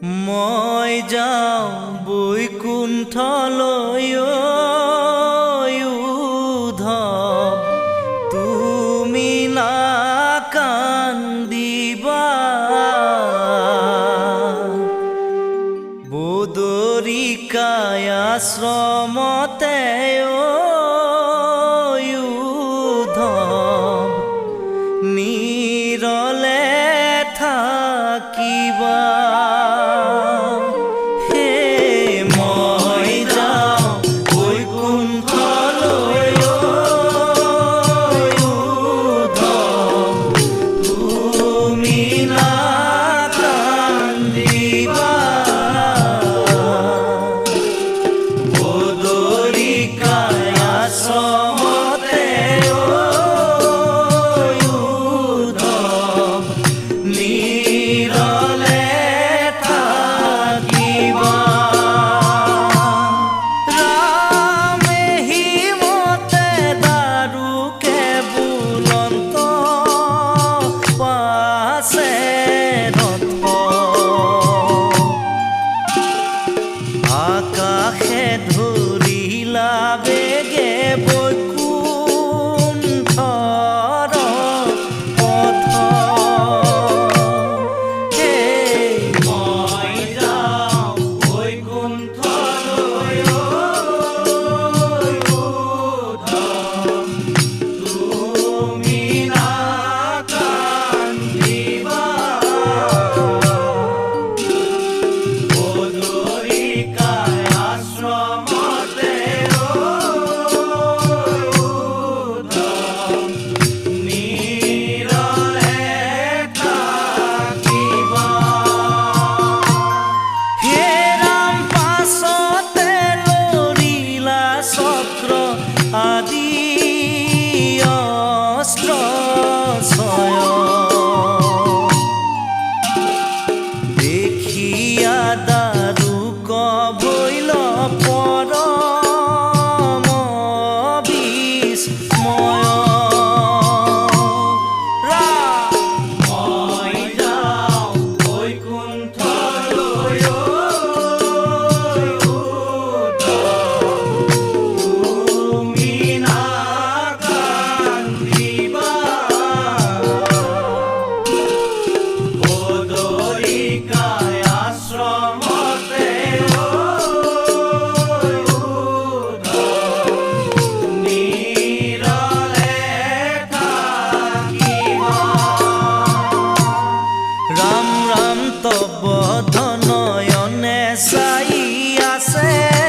মই যাওঁ বৈকুণ্ঠলৈ উধৱ তুমি না কান্দিবা বদৰিকায় আশ্ৰমতে ধরিলা বেগে বই Yeah.